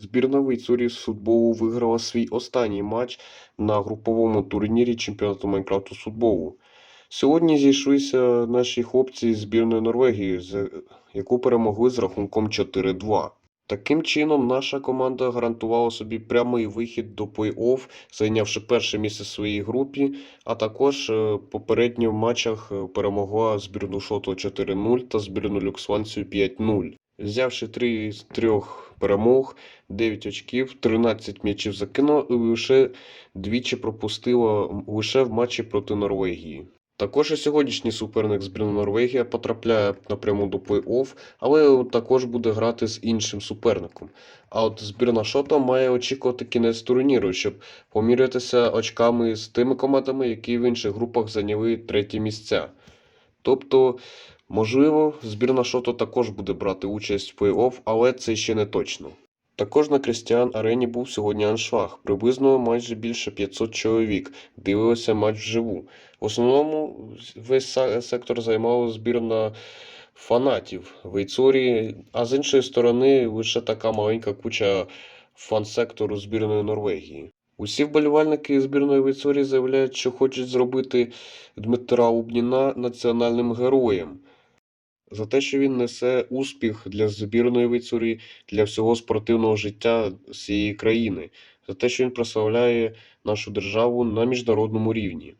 Збірна Вейцурі з футболу виграла свій останній матч на груповому турнірі чемпіонату Майнкрафту з футболу. Сьогодні зійшлися наші хлопці з збірної Норвегії, яку перемогли з рахунком 4-2. Таким чином, наша команда гарантувала собі прямий вихід до плей-офф, зайнявши перше місце в своїй групі, а також попередньо в матчах е, перемогла збірну Шотло 4-0 та збірну Люксванцію 5-0. Взявши три з трьох перемог, 9 очків, 13 м'ячів закинула і лише двічі пропустила лише в матчі проти Норвегії. Також і сьогоднішній суперник збірна Норвегія потрапляє напряму до плей-офф, але також буде грати з іншим суперником. А от збірна Шота має очікувати кінець турніру, щоб помірятися очками з тими командами, які в інших групах зайняли треті місця. Тобто, можливо, збірна Шото також буде брати участь в плей-офф, але це ще не точно. Також на Крістіан Арені був сьогодні аншлаг. Приблизно майже більше 500 чоловік дивилися матч вживу. В основному весь сектор займала збірна фанатів Вейцорі, а з іншої сторони лише така маленька куча фан-сектору збірної Норвегії. Усі вболівальники збірної Вейцорі заявляють, що хочуть зробити Дмитра Лубніна національним героєм за те, що він несе успіх для збірної вицурі, для всього спортивного життя цієї країни, за те, що він прославляє нашу державу на міжнародному рівні.